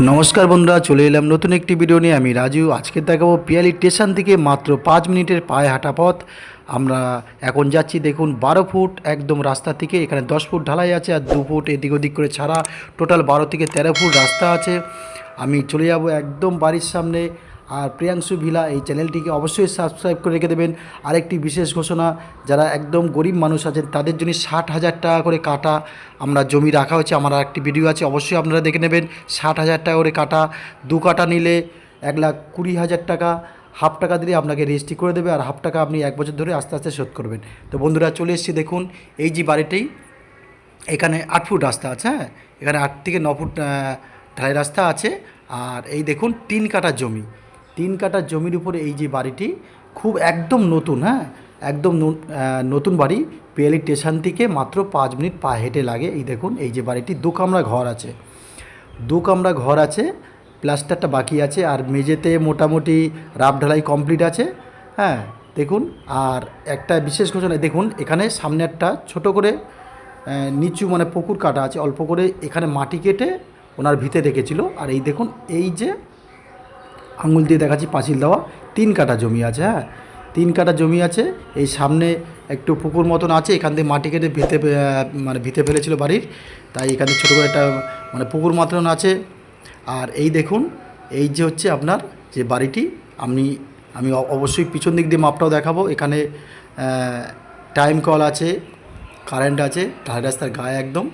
নমস্কার বন্ধুরা, চলে এলাম নতুন একটি ভিডিও নিয়ে। আমি রাজু, আজকে দেখাবো পিয়ালি স্টেশন থেকে মাত্র পাঁচ মিনিটের পায়ে হাঁটা পথ। আমরা এখন যাচ্ছি, দেখুন, বারো ফুট একদম রাস্তা থেকে, এখানে দশ ফুট ঢালাই আছে আর দু ফুট এদিক ওদিক করে ছাড়া। টোটাল বারো থেকে তেরো ফুট রাস্তা আছে। আমি চলে যাব একদম বাড়ির সামনে। আর প্রিয়াংশু ভিলা এই চ্যানেলটিকে অবশ্যই সাবস্ক্রাইব করে রেখে দেবেন। আরেকটি বিশেষ ঘোষণা, যারা একদম গরিব মানুষ আছেন, তাদের জন্য ষাট হাজার টাকা করে কাটা আমরা জমি রাখা হয়েছে, আমার একটি ভিডিও আছে, অবশ্যই আপনারা দেখে নেবেন। ষাট হাজার টাকা করে কাটা, দু কাটা নিলে এক লাখ কুড়ি হাজার টাকা, হাফ টাকা দিলে আপনাকে রেজিস্ট্রি করে দেবে, আর হাফ টাকা আপনি এক বছর ধরে আস্তে আস্তে শোধ করবেন। তো বন্ধুরা চলে এসেছি, দেখুন, এই যে বাড়িটি এখানে আট ফুট রাস্তা আছে হ্যাঁ? এখানে আট থেকে ন ফুট ঢালাই রাস্তা আছে, আর এই দেখুন, তিন কাটা জমি। তিন কাটা জমির উপরে এই যে বাড়িটি খুব একদম নতুন হ্যাঁ? একদম নতুন বাড়ি। পিয়ালি স্টেশন থেকে মাত্র পাঁচ মিনিট পা হেঁটে লাগে। এই দেখুন, এই যে বাড়িটি দু কামরা ঘর আছে। দু কামরা ঘর আছে, প্লাস্টারটা বাকি আছে, আর মেঝেতে মোটামুটি রাফ ঢালাই কমপ্লিট আছে হ্যাঁ? দেখুন, আর একটা বিশেষ ঘোষণা, দেখুন, এখানে সামনে একটা ছোট করে নিচু মানে পুকুর কাটা আছে। অল্প করে এখানে মাটি কেটে ওনার ভিতে রেখেছিল। আর এই দেখুন, এই যে আঙুল দিয়ে দেখাচ্ছি পাঁচিল দেওয়া। তিন কাটা জমি আছে হ্যাঁ? তিন কাটা জমি আছে। এই সামনে একটু পুকুর মতন আছে, এখান থেকে মাটি কেটে ভিতে মানে ভিতে ফেলেছিল বাড়ির। তাই এখানে ছোটো করে একটা মানে পুকুর মতন আছে। আর এই দেখুন, এই যে হচ্ছে আপনার যে বাড়িটি, আমি আমি অবশ্যই পিছন দিক দিয়ে মাপটাও দেখাবো। এখানে টাইম কল আছে কারেন্ট আছে ঢালাই রাস্তার গায়ে একদম।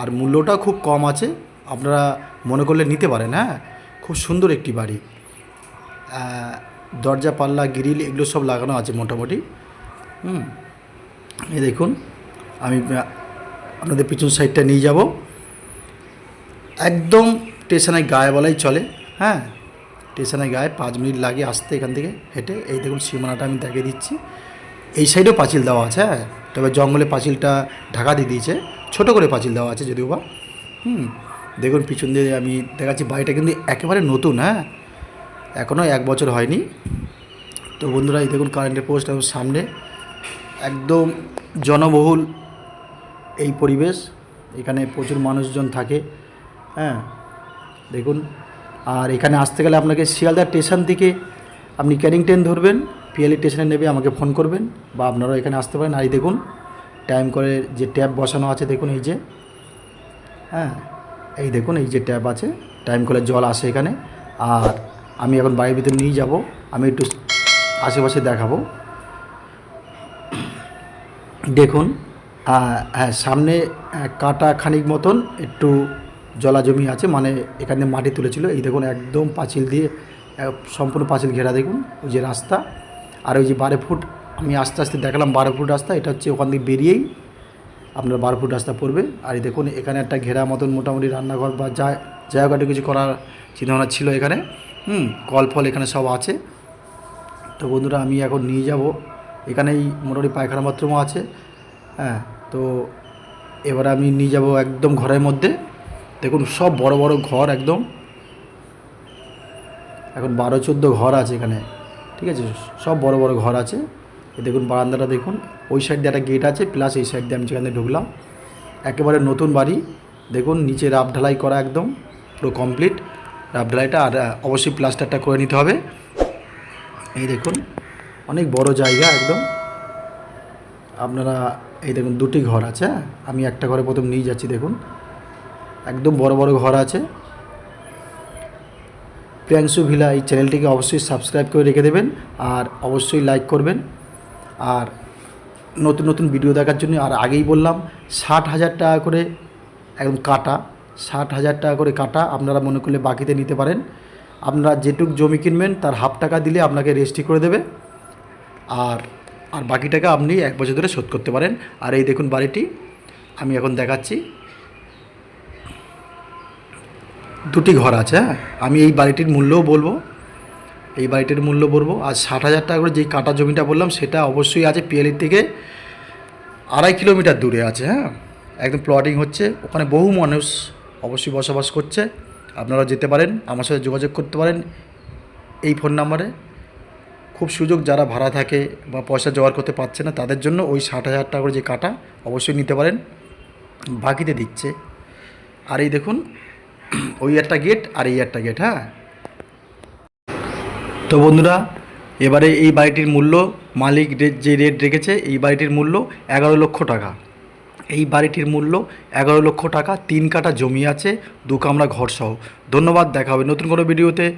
আর মূল্যটা খুব কম আছে, আপনারা মনে করলে নিতে পারেন হ্যাঁ? খুব সুন্দর একটি বাড়ি। দরজা, পাল্লা, গ্রিল, এগুলো সব লাগানো আছে মোটামুটি। হুম, এই দেখুন, আমি আপনাদের পিছন সাইডটা নিয়ে যাব। একদম স্টেশনের গায়ে বলাই চলে হ্যাঁ? স্টেশনের গায়ে পাঁচ মিনিট লাগে আসতে এখান থেকে হেঁটে। এই দেখুন, সীমানাটা আমি দেখিয়ে দিচ্ছি। এই সাইডেও পাঁচিল দেওয়া আছে হ্যাঁ? তবে জঙ্গলে পাঁচিলটা ঢাকা দিয়ে দিয়েছে। ছোটো করে পাঁচিল দেওয়া আছে যদিও বা। হুম, দেখুন, পিছন দিয়ে আমি দেখাচ্ছি। বাড়িটা কিন্তু একেবারে নতুন হ্যাঁ? এখনও এক বছর হয়নি। তো বন্ধুরা, এই দেখুন কারেন্টের পোস্ট এবং সামনে। একদম জনবহুল এই পরিবেশ। এখানে প্রচুর মানুষজন থাকে। হ্যাঁ দেখুন। আর এখানে আসতে গেলে আপনাকে শিয়ালদা স্টেশন থেকে আপনি ক্যানিং ট্রেন ধরবেন, পিএলই স্টেশনে নেবে, আমাকে ফোন করবেন বা আপনারা এখানে আসতে পারেন। আর এই দেখুন টাইম করে যে ট্যাব বসানো আছে, দেখুন এই যে। হ্যাঁ এই দেখুন, এই যে ট্যাপ আছে। টাইম কলের জল আসে এখানে। আর আমি এখন বাড়ির ভিতরে নিয়ে যাব, আমি একটু আশেপাশে দেখাবো। দেখুন হ্যাঁ সামনে কাটা খানিক মতন একটু জলা জমি আছে মানে এখানে মাটি তুলেছিল। এই দেখুন, একদম পাঁচিল দিয়ে সম্পূর্ণ পাঁচিল ঘেরা দেখুন, ওই যে রাস্তা। আর ওই যে বারো ফুট, আমি আস্তে আস্তে দেখালাম, বারো ফুট রাস্তা, এটা হচ্ছে ওখান থেকে বেরিয়েই আপনার বারো ফুট রাস্তা পড়বে। আর দেখুন, এখানে একটা ঘেরা মতন মোটামুটি রান্নাঘর বা যা, জায়গাটা কিছু করার চিন্তাভাবনা ছিল এখানে। হুম কল ফল এখানে সব আছে। তো বন্ধুরা, আমি এখন নিয়ে যাব। এখানেই মোটামুটি পায়খানা বাথরুমও আছে। হ্যাঁ তো এবার আমি নিয়ে যাব একদম ঘরের মধ্যে। দেখুন, সব বড় বড় ঘর একদম। এখন বারো চোদ্দ ঘর আছে এখানে। ঠিক আছে? সব বড় বড় ঘর আছে। দেখুন, বারান্দাটা দেখুন। ওই সাইড দিয়ে একটা গেট আছে, প্লাস এই সাইড দিয়ে আমি যেখানে ঢুকলাম। একেবারে নতুন বাড়ি। দেখুন, নিচে রাফ ঢালাই করা একদম, পুরো কমপ্লিট। রাফ ঢালাইটা আর অবশ্যই প্লাস্টারটা করে নিতে হবে। এই দেখুন, অনেক বড় জায়গা একদম। আপনারা, এই দেখুন, দুটি ঘর আছে হ্যাঁ? আমি একটা ঘরে প্রথম নিয়ে যাচ্ছি, দেখুন। একদম বড় বড় ঘর আছে। প্রিয়াংশু ভিলা এই চ্যানেলটিকে অবশ্যই সাবস্ক্রাইব করে রেখে দেবেন আর অবশ্যই লাইক করবেন। আর নতুন নতুন ভিডিও দেখার জন্য, আর আগেই বললাম, ষাট হাজার টাকা করে একদম কাটা ষাট হাজার টাকা করে কাটা আপনারা মনে করলে বাকিতে নিতে পারেন। আপনারা যেটুক জমি কিনবেন তার হাফ টাকা দিলে আপনাকে রেজিস্ট্রি করে দেবে। আর আর বাকি টাকা আপনি এক বছর ধরে শোধ করতে পারেন। আর এই দেখুন বাড়িটি, আমি এখন দেখাচ্ছি। দুটি ঘর আছে হ্যাঁ? আমি এই বাড়িটির মূল্যও বলব। এই বাড়িটির মূল্য বলব। আর ষাট হাজার টাকা করে যেই কাটা জমিটা বললাম, সেটা অবশ্যই আছে পিএলির থেকে আড়াই কিলোমিটার দূরে আছে হ্যাঁ? একদম প্লটিং হচ্ছে। ওখানে বহু মানুষ অবশ্যই বসবাস করছে। আপনারা যেতে পারেন, আমার সাথে যোগাযোগ করতে পারেন এই ফোন নাম্বারে। খুব সুযোগ যারা ভাড়া থাকে বা পয়সা জোগাড় করতে পারছে না, তাদের জন্য ওই ষাট হাজার টাকা করে যে কাটা, অবশ্যই নিতে পারেন। বাকিতে দিচ্ছে। আর এই দেখুন, ওই একটা গেট আর এই একটা গেট হ্যাঁ? তো বন্ধুরা, এবারে এই বাড়িটির মূল্য, মালিক যে রেট রেখেছে, এই বাড়িটির মূল্য এগারো লক্ষ টাকা। এই বাড়িটির মূল্য এগারো লক্ষ টাকা, তিন কাটা জমি আছে, দু কামরা ঘরসহ। ধন্যবাদ, দেখা হবে নতুন কোনো ভিডিওতে।